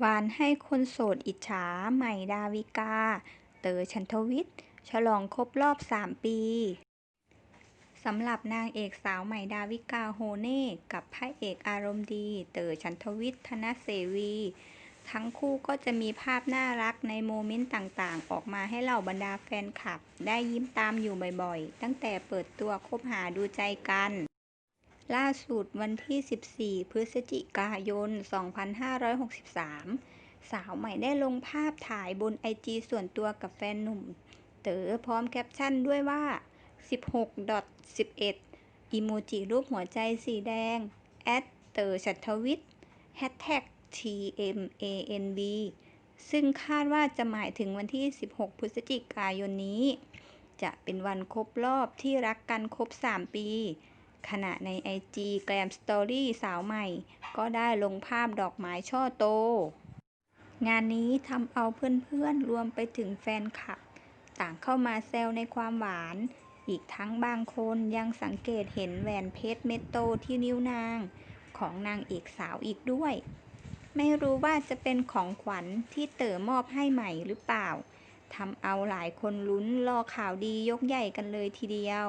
หวานให้คนโสดอิจฉา ใหม่ดาวิกา เต๋อฉันทวิทย์ ฉลองครบรอบ 3 ปี สำหรับนางเอกสาวใหม่ดาวิกาโฮเน่ กับพระเอกอารมณ์ดี เต๋อฉันทวิทย์ธนเสวี ทั้งคู่ก็จะมีภาพน่ารักในโมเมนต์ต่างๆ ออกมาให้เหล่าบรรดาแฟนคลับ ได้ยิ้มตามอยู่บ่อยๆ ตั้งแต่เปิดตัวคบหาดูใจกัน ล่าสุดวันที่ 14 พฤศจิกายน 2563 สาวใหม่ได้ลงภาพถ่ายบนไอจีส่วนตัวกับแฟนหนุ่ม เต๋อพร้อมแคปชั่นด้วยว่า 16.11อีโมจิรูปหัวใจสีแดง แอดเต๋อฉัทวิทย์แฮชแท็ก TMANB ซึ่งคาดว่าจะหมายถึงวันที่ 16 พฤศจิกายนนี้ จะเป็นวันครบรอบที่รักกันครบ 3 ปี ขณะใน IG แกรมสตอรี่สาวใหม่ ก็ได้ลงภาพดอกไม้ช่อโต งานนี้ทำเอาเพื่อนๆรวมไปถึงแฟนคลับ ต่างเข้ามาแซวในความหวาน อีกทั้งบางคนยังสังเกตเห็นแหวนเพชรเม็ดโตที่นิ้วนาง ของนางเอกสาวอีกด้วย ไม่รู้ว่าจะเป็นของขวัญที่เต๋อมอบให้ใหม่หรือเปล่าทำเอาหลายคนลุ้นรอข่าวดียกใหญ่กันเลยทีเดียว